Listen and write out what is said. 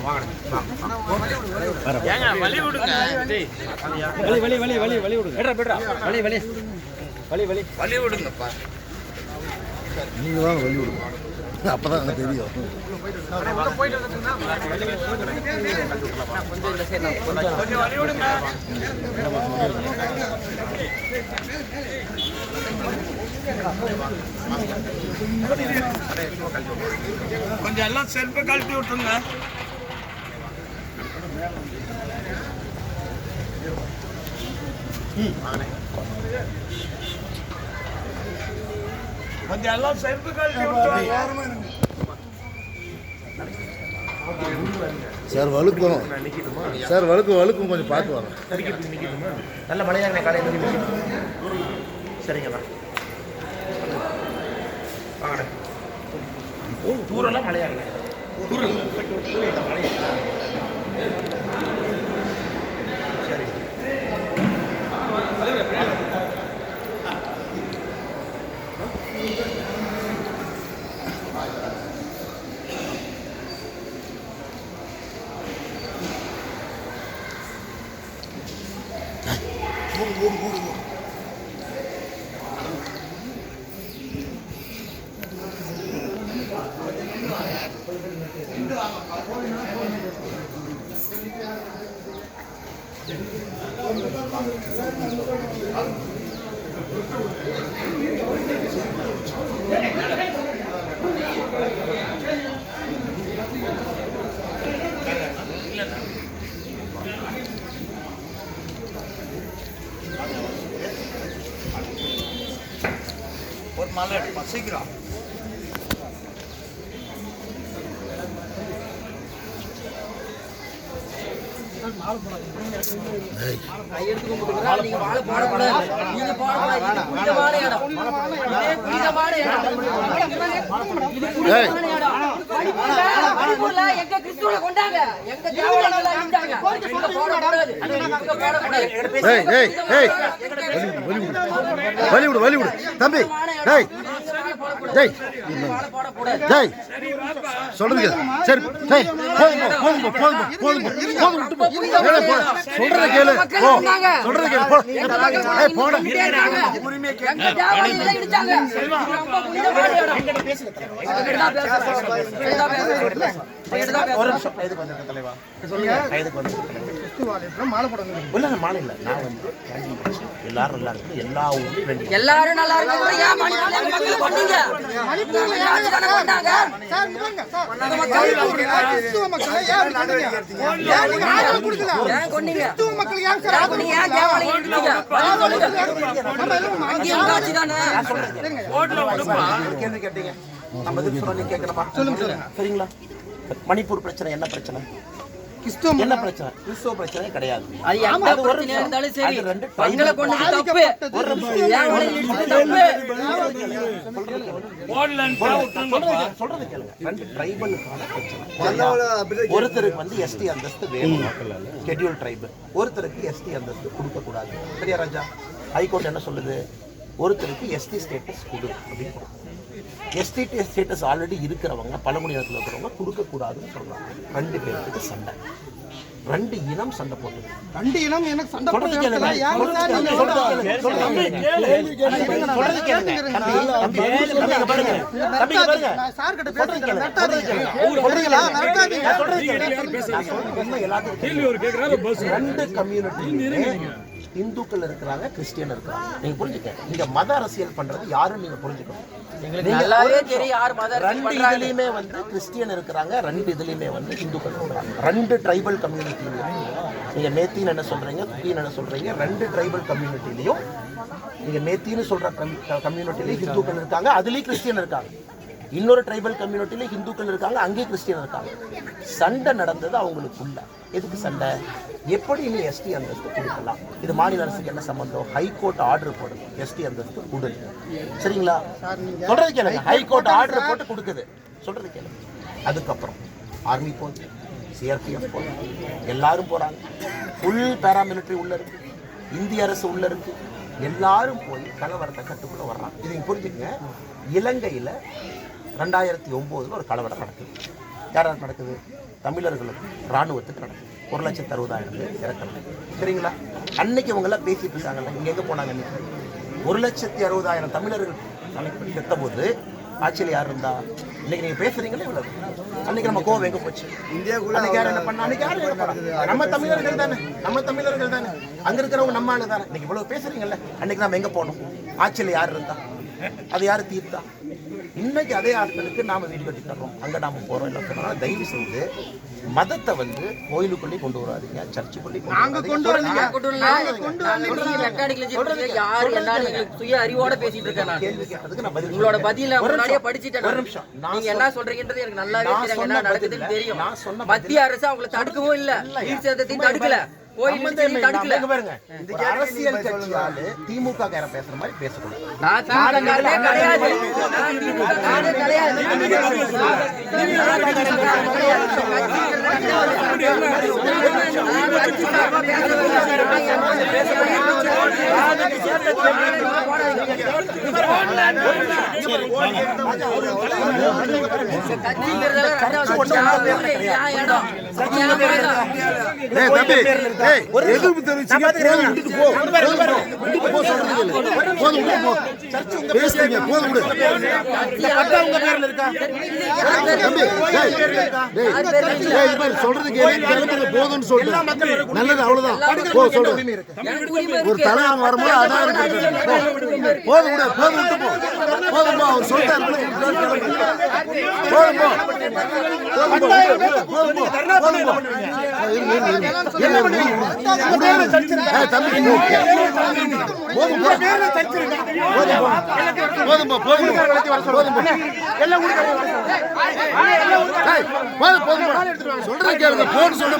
வாங்க ஏங்க வழி விடுங்க விஜய் வலி வலி வலி வலி வலி விடுங்க விடுறா விடுறா வலி வலி வலி வலி வழி விடுங்கப்பா நீங்கள் தான் வழி விடுங்க அப்போ தான் எனக்கு தெரியும் கொஞ்சம் வழி விடுங்க கொஞ்சம் எல்லாம் செல்ஃபை கழட்டி விட்டுருங்க. கொஞ்சம் எல்லாம் செல்ஃபை கழட்டி விட்டுருங்க. சார் வழுக்கும். சார் வழுக்கும் வழுக்கும் கொஞ்சம் பார்த்து நிற்கிட்டுமா நல்ல மழையாங்க காலையில் சரிங்கண்ணா தூரெல்லாம் மழையாங்க சரி ஒரு மலை எடுப்பா சீக்கிரம் நீங்க வாழை போடக்கூடாது. நீங்க போடக்கூடாது. எங்க கிறிஸ்துவனை கொண்டாங்க. எங்க தேவாலயங்களை அழிச்சாங்க. தம்பி டேய். டேய். சொல்றது. சரி டேய். போதும் போதும் போதும் போதும் போதும் விட்டு போ. சொல்றத கேளு. போ. சொல்றத கேளு. போ. ஏய் போடா. இங்கே இருக்காங்க. எங்க ஒரு நிமிஷம். தலைவா இல்ல, மாலை இல்ல. நான் வந்து எல்லாரும் நல்லா இருக்கு. எல்லா ஊர்லயும் எல்லாரும் நல்லா ஏன் மணிப்பூர்ல மக்களை மணிப்பூர்ல யாரு தானே கொண்டாங்க? மக்கள் ஏன் ஏன் ஏன் தானே? கேள்வி கேட்டீங்க நம்ம சொல்ல கேட்கணுமா? சொல்லுங்க. சரிங்களா? மணிப்பூர் பிரச்சனை என்ன பிரச்சனை? என்ன பிரச்சனை? கிறிஸ்துவ பிரச்சனை கிடையாது. அது எந்த அது ஒரு பிரச்சனையா இருந்தாலும் சரி. அது ரெண்டு மக்களை கொண்டது தப்பு. தேவாலயம் இடிச்சது தப்பு. சொல்றது சொல்றது கேளுங்க. ரெண்டு ட்ரைபலுக்கான பிரச்சனை. ஒருத்தருக்கு வந்து எஸ்டி அந்தஸ்து வேணும் ஷெட்யூல் ட்ரைபு ஒருத்தருக்கு எஸ்டி அந்தஸ்து கொடுக்க கூடாது சரியா ராஜா? ஹைகோர்ட் என்ன சொல்லுது? ஒருத்தருக்கு எஸ்டி ஸ்டேட்டஸ் கொடு அப்படின்னு எஸ்டி ஸ்டேட்டஸ் ஆல்ரெடி இருக்கிறவங்க பழங்குடியினத்தில் இருக்கிறவங்க கொடுக்க கூடாதுன்னு சொல்றாங்க ரெண்டு பேருக்கு சண்டை ரெண்டு இனம் சண்டை போட்டு ரெண்டு இனம் எனக்கு சண்டை போட்டு. ரெண்டு கம்யூனிட்டி இந்துக்கள் இருக்கிறாங்க கிறிஸ்டியன் இருக்கிறாங்க. நீங்க புரிஞ்சுக்க இங்க மத அரசியல் பண்றது யாரும் நீங்க புரிஞ்சுக்கணும். ரெண்டு இதுலயுமே வந்து கிறிஸ்டியன் இருக்கிறாங்க ரெண்டு இதுலயுமே வந்து இந்துக்கள் இருக்கிறாங்க. ரெண்டு ட்ரைபல் கம்யூனிட்டிலையும் நீங்க மேத்தின்னு என்ன சொல்றீங்க குக்கின்னு என்ன சொல்றீங்க ரெண்டு ட்ரைபல் கம்யூனிட்டிலையும் நீங்க மேத்தின்னு சொல்ற கம்யூனிட்டிலையும் இந்துக்கள் இருக்காங்க அதுலயும் கிறிஸ்டியன் இருக்காங்க. இன்னொரு ட்ரைபல் கம்யூனிட்டில இந்துக்கள் இருக்காங்க அங்கேயும் கிறிஸ்டியன் இருக்காங்க. சண்டை நடந்தது அவங்களுக்குள்ள. எதுக்கு சண்டை? எப்படி நீ எஸ்டி அந்தஸ்து கொடுக்கலாம்? இது மாநில அரசுக்கு என்ன சம்பந்தம்? ஹைகோர்ட் ஆர்டர் போடுது எஸ்டி அந்தஸ்து கொடு சரிங்களா? சொல்றது கேளுங்க. ஹைகோர்ட் ஆர்டர் போட்டு கொடுக்குது. சொல்றது கேளுங்க. அதுக்கப்புறம் ஆர்மி போகுது சிஆர்பிஎஃப் போகுது. எல்லாரும் போறாங்க. ஃபுல் பேராமிலிட்டரி உள்ள இருக்கு. இந்திய அரசு உள்ள இருக்கு. எல்லாரும் போய் கலவரத்தை கட்டுக்குள்ள வர்றாங்க. இதை புரிஞ்சுக்கங்க. இலங்கையில ரெண்டாயிரத்தி ஒம்போதுல ஒரு கலவரம் நடக்குது. யாராருக்கு நடக்குது? தமிழர்களுக்கு இராணுவத்துக்கு நடக்குது. ஒரு லட்சத்து அறுபதாயிரம் பேர் இறக்கணும் சரிங்களா? அன்னைக்கு இவங்க எல்லாம் பேசிட்டு இருக்காங்கல்ல இங்க எங்க போனாங்க இன்னைக்கு ஒரு லட்சத்தி அறுபதாயிரம் தமிழர்கள் அன்னைக்கு செத்த போது ஆட்சியில் யார் இருந்தா? இன்னைக்கு நீங்க பேசுறீங்களே இவ்வளவு. அன்னைக்கு நம்ம கோவம் எங்க போச்சு? அன்னைக்கு யார் என்ன பண்ணா? அன்னைக்கு யார் என்ன பண்ணா? நம்ம தமிழர்கள் தானே. நம்ம தமிழர்கள் தானே. அங்க இருக்கிறவங்க நம்ம ஆளு தானே. இன்னைக்கு இவ்வளவு பேசுறீங்கல்ல. அன்னைக்கு நம்ம எங்க போனோம்? ஆட்சியில் யார் இருந்தா? அது யாரு தீர்த்தா? இன்னைக்கு அதே ஆட்களுக்கு நாம வீடு கட்டி தர்றோம். அங்க நாம போறோம் என்ன சொன்னா தயவு செய்து மதத்தை வந்து கோயிலுக்குள்ளே கொண்டு வராதீங்க சர்ச்சுக்குள்ளே கொண்டு வராதீங்க. நான் கொண்டு வரல. நான் நீங்க மெக்கானிக்கல் இன்ஜினியர் யாரு எங்களுக்கு சுய அறிவோட பேசிட்டு இருக்கேன் நான். பதில் உங்களோட. பதில முன்னாடியே நிமிஷம், படிச்சுட்டேன் ஒரு. நிமிஷம். நீங்க என்ன சொல்றீங்கன்றது எனக்கு நல்லாவே தெரியும் என்ன நடக்குதுன்னு தெரியும். நான் சொன்ன மத்திய அரசு அவங்களை தடுக்கவும் இல்ல? சேதத்தையும் தடுக்கல? அரசியல் கட்சியால திமுக கார பேசுற மாதிரி பேசக்கூடாது நான் ஏய் தம்பி ஏய் விட்டுட்டு போ விட்டுட்டு போ சொல்றது கேளு விட்டு போ பேசுறீங்க விடு தம்பி ஏய் ஏய் இது சொல்றது போதும்னு நல்லது அவ்வளவுதான் போ சொல்றேன் ஒரு தலைவன் வரும்போது அதான் இருக்கு. போதும் விடு போதும் விட்டு போ போதும் போ அவர் சொல்லிட்டாரு போதும் போ போதும் போ போதும் போ போதும் போ இருங்க, இருங்க, இருங்க. இருங்க, இருங்க, இருங்க. இருங்க. ஏய், தம்பி, போ. போதும் போ. சொல்றதை கேளுங்க போன்னு சொல்லி